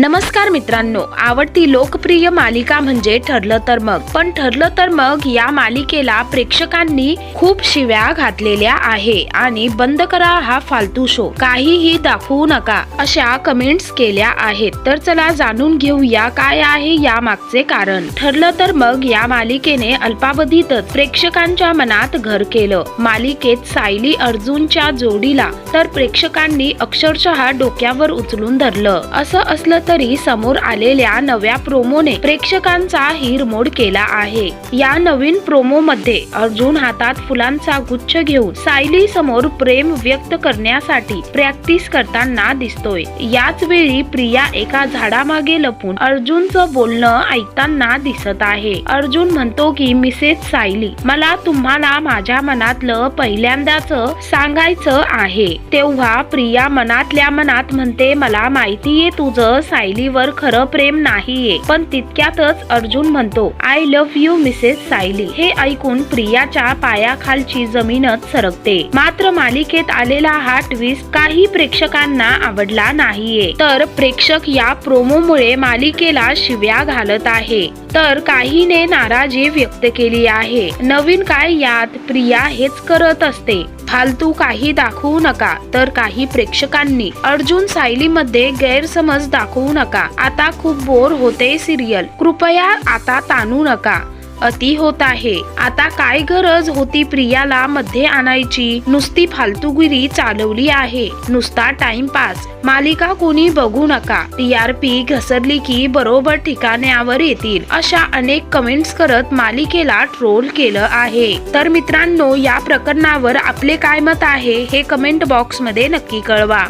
नमस्कार मित्रांनो आवडती लोकप्रिय मालिका म्हणजे ठरलं तर मग. पण ठरलं तर मग या मालिकेला प्रेक्षकांनी खूप शिव्या घातलेल्या आहे आणि बंद करा हा फालतू शो काहीही दाखवू नका अशा कमेंट्स केल्या आहेत. तर चला जाणून घेऊया काय आहे या मागचे कारण. ठरलं तर मग या मालिकेने अल्पावधीतच प्रेक्षकांच्या मनात घर केलं. मालिकेत सायली अर्जुनच्या जोडीला तर प्रेक्षकांनी अक्षरशः डोक्यावर उचलून धरलं. असं असलं तरी समोर आलेल्या नव्या प्रोमोने प्रेक्षकांचा हिरमोड केला आहे. या नवीन प्रोमो मध्ये अर्जुन हातात फुलांचा गुच्छ घेऊन सायली समोर प्रेम व्यक्त करण्यासाठी प्रॅक्टिस करताना दिसतोय. याच वेळी प्रिया एका झाडामागे लपून अर्जुनचं बोलणं ऐकताना दिसत आहे. अर्जुन म्हणतो की मिसेस सायली मला तुम्हाला माझ्या मनातलं पहिल्यांदाच सांगायचं आहे. तेव्हा प्रिया मनातल्या मनात म्हणते मला माहितीये तुझं सायलीवर खरं प्रेम नाहीये. पण तितक्यातच अर्जुन म्हणतो I love you Mrs Sayali. हे ऐकून प्रियाच्या पायाखालची जमीनच सरकते. मात्र मालिकेत आलेला हा ट्विस्ट काही प्रेक्षकांना आवडला नाहीये. तर प्रेक्षक या प्रोमोमुळे मालिकेला शिव्या घालत आहे. तर काहीने नाराजी व्यक्त केली आहे. नवीन काय यात प्रिया हेच करत असते. फालतू काही दाखवू नका. तर काही प्रेक्षकांनी अर्जुन सायलीमध्ये गैरसमज दाखव नका. आता खूप बोर होते सिरियल. कृपया आता ताणू नका. अति होत आहे. आता काय गरज होती प्रियाला मध्ये आणायची? नुसती फालतूगिरी चालवली आहे. नुसता टाइमपास मालिका कोणी बघू नका. टीआरपी घसरली की बरोबर ठिकाण्यावर येतील. अशा अनेक कमेंट्स करत मालिकेला ट्रोल केलं आहे. तर मित्रांनो या प्रकरणावर आपले काय मत आहे हे कमेंट बॉक्समध्ये नक्की कळवा.